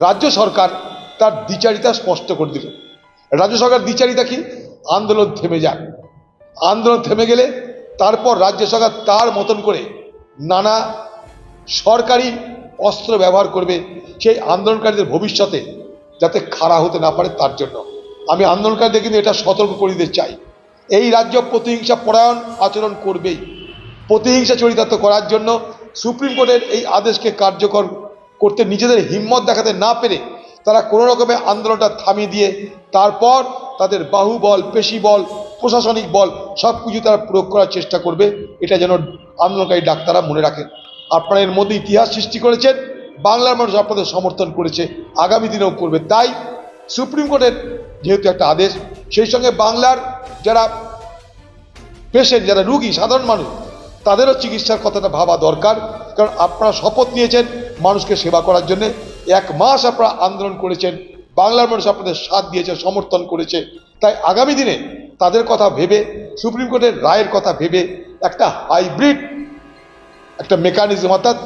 রাজ্য সরকার তার দ্বিচারিতা স্পষ্ট করে দিল। রাজ্য সরকার দ্বিচারিতা কি? আন্দোলন থেমে যাক। আন্দোলন থেমে গেলে তারপর রাজ্য সরকার তার মতন করে নানা সরকারি অস্ত্র ব্যবহার করবে সেই আন্দোলনকারীদের ভবিষ্যতে যাতে খাড়া হতে না পারে তার জন্য। আমি আন্দোলনকারীদের কিন্তু এটা সতর্ক করে দিতে চাই। এই রাজ্য প্রতিহিংসা পরায়ণ আচরণ করবেই। প্রতিহিংসা চরিতার্থ করার জন্য সুপ্রিম কোর্টের এই আদেশকে কার্যকর করতে নিজেদের হিম্মত দেখাতে না পেরে তারা কোনো রকমে আন্দোলনটা থামিয়ে দিয়ে তারপর তাদের বাহুবল, পেশিবল, প্রশাসনিক বল সব কিছু তারা প্রয়োগ করার চেষ্টা করবে। এটা যেন আন্দোলনকারী ডাক্তাররা মনে রাখেন। আপনারা এর মধ্যে ইতিহাস সৃষ্টি করেছেন, বাংলার মানুষ আপনাদের সমর্থন করেছে, আগামী দিনেও করবে। তাই সুপ্রিম কোর্টের যেহেতু একটা আদেশ, সেই সঙ্গে বাংলার যারা পেশেন্ট যারা রুগী, সাধারণ মানুষ, তাদেরও চিকিৎসার কথাটা ভাবা দরকার। কারণ আপনারা শপথ নিয়েছেন মানুষকে সেবা করার জন্য এক মাস আপনারা আন্দোলন করেছেন, বাংলার মানুষ আপনাদের সাথ দিয়েছে, সমর্থন করেছে। তাই আগামী দিনে তাদের কথা ভেবে, সুপ্রিম কোর্টের রায়ের কথা ভেবে একটা হাইব্রিড একটা মেকানিজম অর্থাৎ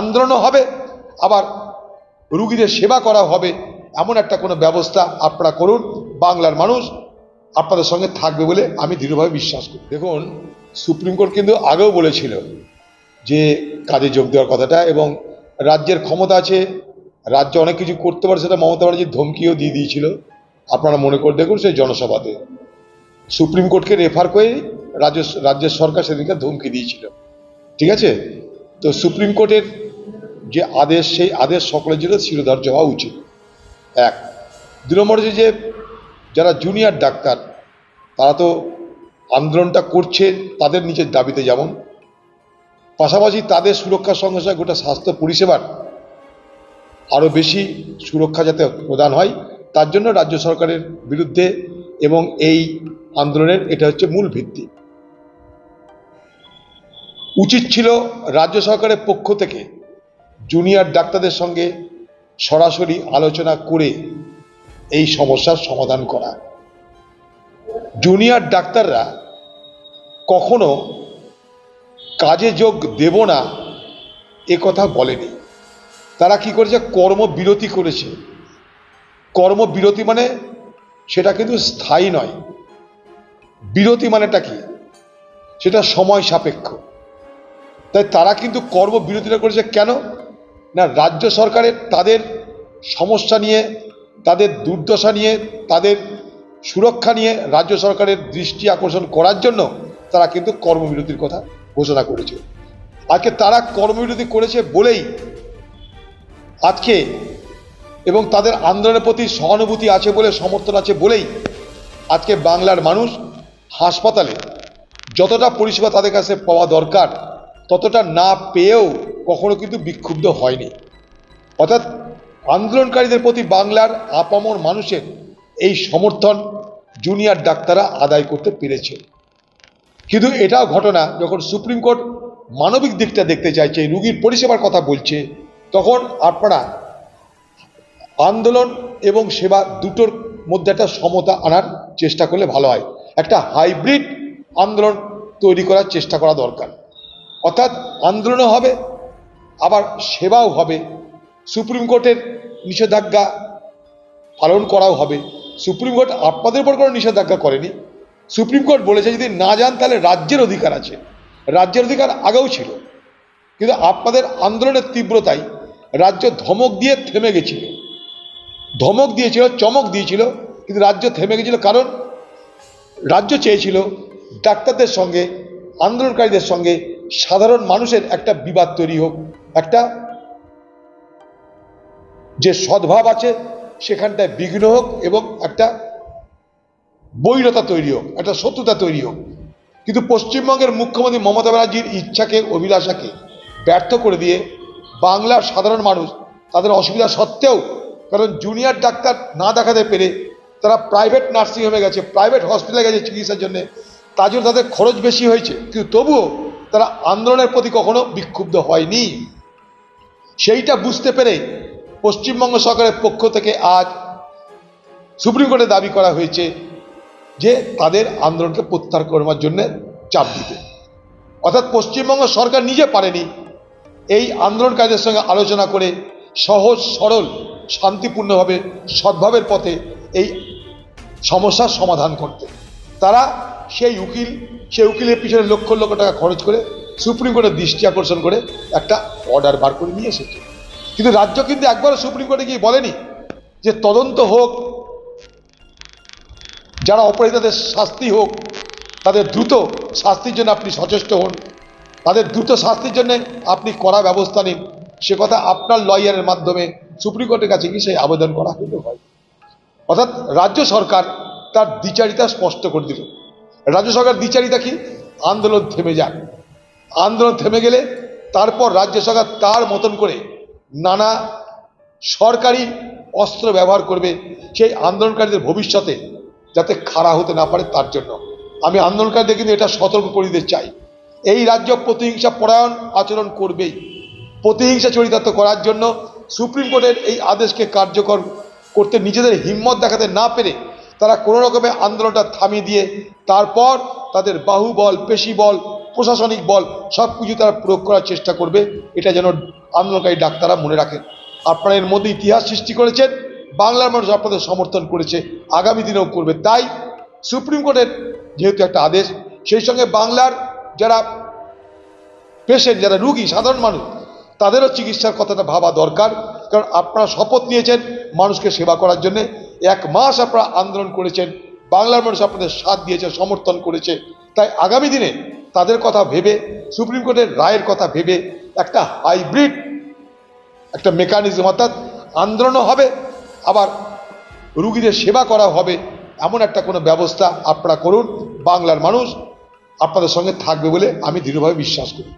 আন্দোলনও হবে, আবার রুগীদের সেবা করা হবে, এমন একটা কোনো ব্যবস্থা আপনারা করুন, বাংলার মানুষ আপনাদের সঙ্গে থাকবে বলে আমি দৃঢ়ভাবে বিশ্বাস করি। দেখুন, সুপ্রিম কোর্ট কিন্তু আগেও বলেছিল যে কাজে যোগ দেওয়ার কথাটা এবং রাজ্যের ক্ষমতা আছে, রাজ্য অনেক কিছু করতে পারে, সেটা মমতা ব্যানার্জির ধমকিও দিয়ে দিয়েছিল। আপনারা মনে করে দেখুন সেই জনসভাতে। সুপ্রিম কোর্টকে রেফার করে রাজ্য, রাজ্যের সরকার সেদিনকে ধমকি দিয়েছিল। ঠিক আছে? তো সুপ্রিম কোর্টের যে আদেশ, সেই আদেশ সকলের জন্য শিরোধার্য হওয়া উচিত। এক দু নম্বর যে যারা জুনিয়র ডাক্তার, তারা তো আন্দোলনটা করছে, তাদের নিজের দাবিতে যেমন। পাশাপাশি তাদের সুরক্ষার সঙ্গে সঙ্গে গোটা স্বাস্থ্য পরিষেবার আরও বেশি সুরক্ষা যাতে প্রদান হয়, তার জন্য রাজ্য সরকারের বিরুদ্ধে এবং এই আন্দোলনের এটা হচ্ছে মূল ভিত্তি। উচিত ছিল রাজ্য সরকারের পক্ষ থেকে জুনিয়র ডাক্তারদের সঙ্গে সরাসরি আলোচনা করে এই সমস্যার সমাধান করা। জুনিয়র ডাক্তাররা কখনো কাজে যোগ দেব না, এ কথা বলেনি। তারা কি করেছে? কর্মবিরতি করেছে। কর্মবিরতি মানে সেটা কিন্তু স্থায়ী নয়। বিরতি মানেটা কি? সেটা সময় সাপেক্ষ। তাই তারা কিন্তু কর্মবিরতিটা করেছে কেন? না, রাজ্য সরকারের তাদের সমস্যা নিয়ে, তাদের দুর্দশা নিয়ে, তাদের সুরক্ষা নিয়ে রাজ্য সরকারের দৃষ্টি আকর্ষণ করার জন্য তারা কিন্তু কর্মবিরতির কথা ঘোষণা করেছে। আজকে তারা কর্মবিরতি করেছে বলেই আজকে এবং তাদের আন্দোলনের প্রতি সহানুভূতি আছে বলে, সমর্থন আছে বলেই আজকে বাংলার মানুষ হাসপাতালে যতটা পরিষেবা তাদের কাছে পাওয়া দরকার, ততটা না পেয়েও কখনো কিন্তু বিক্ষুব্ধ হয়নি। অর্থাৎ আন্দোলনকারীদের প্রতি বাংলার আপামর মানুষের এই সমর্থন জুনিয়র ডাক্তাররা আদায় করতে পেরেছে। কিন্তু এটাও ঘটনা, যখন সুপ্রিম কোর্ট মানবিক দিকটা দেখতে চাইছে, রুগীর পরিষেবার কথা বলছে, তখন আপনারা আন্দোলন এবং সেবা দুটোর মধ্যে একটা সমতা আনার চেষ্টা করলে ভালো হয়। একটা হাইব্রিড আন্দোলন তৈরি করার চেষ্টা করা দরকার। অর্থাৎ আন্দোলনও হবে, আবার সেবাও হবে। সুপ্রিম কোর্টের নিষেধাজ্ঞা পালন করাও হবে। সুপ্রিম কোর্ট আপনাদের উপর কোনো নিষেধাজ্ঞা করেনি সুপ্রিম কোর্ট বলেছে যদি না যান, তাহলে রাজ্যের অধিকার আছে। রাজ্যের অধিকার আগেও ছিল। কিন্তু আপনাদের আন্দোলনের তীব্রতায় রাজ্য ধমক দিয়ে থেমে গেছিল। ধমক দিয়েছিল, চমক দিয়েছিল, কিন্তু রাজ্য থেমে গেছিল কারণ রাজ্য চেয়েছিল ডাক্তারদের সঙ্গে, আন্দোলনকারীদের সঙ্গে সাধারণ মানুষের একটা বিবাদ তৈরি হোক, একটা যে সদ্ভাব আছে সেখানটায় বিঘ্ন হোক এবং একটা বৈরতা তৈরি হোক, একটা শত্রুতা তৈরি হোক। কিন্তু পশ্চিমবঙ্গের মুখ্যমন্ত্রী মমতা ব্যানার্জির ইচ্ছাকে, অভিলাষাকে ব্যর্থ করে দিয়ে বাংলার সাধারণ মানুষ তাদের অসুবিধা সত্ত্বেও, কারণ জুনিয়র ডাক্তার না দেখাতে পেরে তারা প্রাইভেট নার্সিং নার্সিংহোমে গেছে প্রাইভেট হসপিটালে গেছে চিকিৎসার জন্য, তার জন্য তাদের খরচ বেশি হয়েছে। কিন্তু তবুও তারা আন্দোলনের প্রতি কখনো বিক্ষুব্ধ হয়নি। সেইটা বুঝতে পেরে পশ্চিমবঙ্গ সরকারের পক্ষ থেকে আজ সুপ্রিম কোর্টে দাবি করা হয়েছে যে তাদের আন্দোলনকে প্রত্যাহার করবার জন্য চাপ দিতে অর্থাৎ পশ্চিমবঙ্গ সরকার নিজে পারেনি এই আন্দোলনকারীদের সঙ্গে আলোচনা করে সহজ, সরল, শান্তিপূর্ণভাবে, সদ্ভাবের পথে এই সমস্যার সমাধান করতে। তারা সেই উকিল, সেই উকিলের পিছনে লক্ষ লক্ষ টাকা খরচ করে সুপ্রিম কোর্টের দৃষ্টি আকর্ষণ করে একটা অর্ডার বার করে নিয়ে এসেছে। কিন্তু রাজ্য কিন্তু একবারও সুপ্রিম কোর্টে গিয়ে বলেনি যে তদন্ত হোক যারা অপরাধীদের শাস্তি হোক, তাদের দ্রুত শাস্তির জন্য আপনি সচেষ্ট হন। তাদের দ্রুত শাস্তির জন্য আপনি কড়া ব্যবস্থা নিন। সে কথা আপনার লয়ারের মাধ্যমে সুপ্রিম কোর্টের কাছে গিয়ে সেই আবেদন করা কিন্তু হয়। অর্থাৎ রাজ্য সরকার তার দ্বিচারিতা স্পষ্ট করে দিল। রাজ্য সরকার দ্বিচারিতা কি? আন্দোলন থেমে যাক। আন্দোলন থেমে গেলে তারপর রাজ্য সরকার তার মতন করে নানা সরকারি অস্ত্র ব্যবহার করবে। সেই আন্দোলনকারীদের ভবিষ্যতে যাতে খাড়া হতে না পারে তার জন্য। আমি আন্দোলনকারীদের কিন্তু এটা সতর্ক করে দিতে চাই। এই রাজ্য প্রতিহিংসা পরায়ণ আচরণ করবেই। প্রতিহিংসা চরিতার্থ করার জন্য সুপ্রিম কোর্টের এই আদেশকে কার্যকর করতে নিজেদের হিম্মত দেখাতে না পেরে তারা কোনো রকমের আন্দোলনটা থামিয়ে দিয়ে তারপর তাদের বাহুবল পেশি বল প্রশাসনিক বল সব কিছু তারা প্রয়োগ করার চেষ্টা করবে। এটা যেন আন্দোলনকারী ডাক্তাররা মনে রাখেন। আপনারা এর মধ্যে ইতিহাস সৃষ্টি করেছেন। বাংলার মানুষ আপনাদের সমর্থন করেছে, আগামী দিনেও করবে। তাই সুপ্রিম কোর্টের যেহেতু একটা আদেশ, সেই সঙ্গে বাংলার যারা পেশেন্ট যারা রুগী, সাধারণ মানুষ, তাদেরও চিকিৎসার কথাটা ভাবা দরকার। কারণ আপনারা শপথ নিয়েছেন মানুষকে সেবা করার জন্য। এক মাস আপনারা আন্দোলন করেছেন, বাংলার মানুষ আপনাদের সাথ দিয়েছে, সমর্থন করেছে। তাই আগামী দিনে তাদের কথা ভেবে, সুপ্রিম কোর্টের রায়ের কথা ভেবে একটা হাইব্রিড একটা মেকানিজম অর্থাৎ আন্দোলনও হবে আবার রুগীদের সেবা করা হবে, এমন একটা কোনো ব্যবস্থা আপনারা করুন, বাংলার মানুষ আপনাদের সঙ্গে থাকবে বলে আমি দৃঢ়ভাবে বিশ্বাস করি।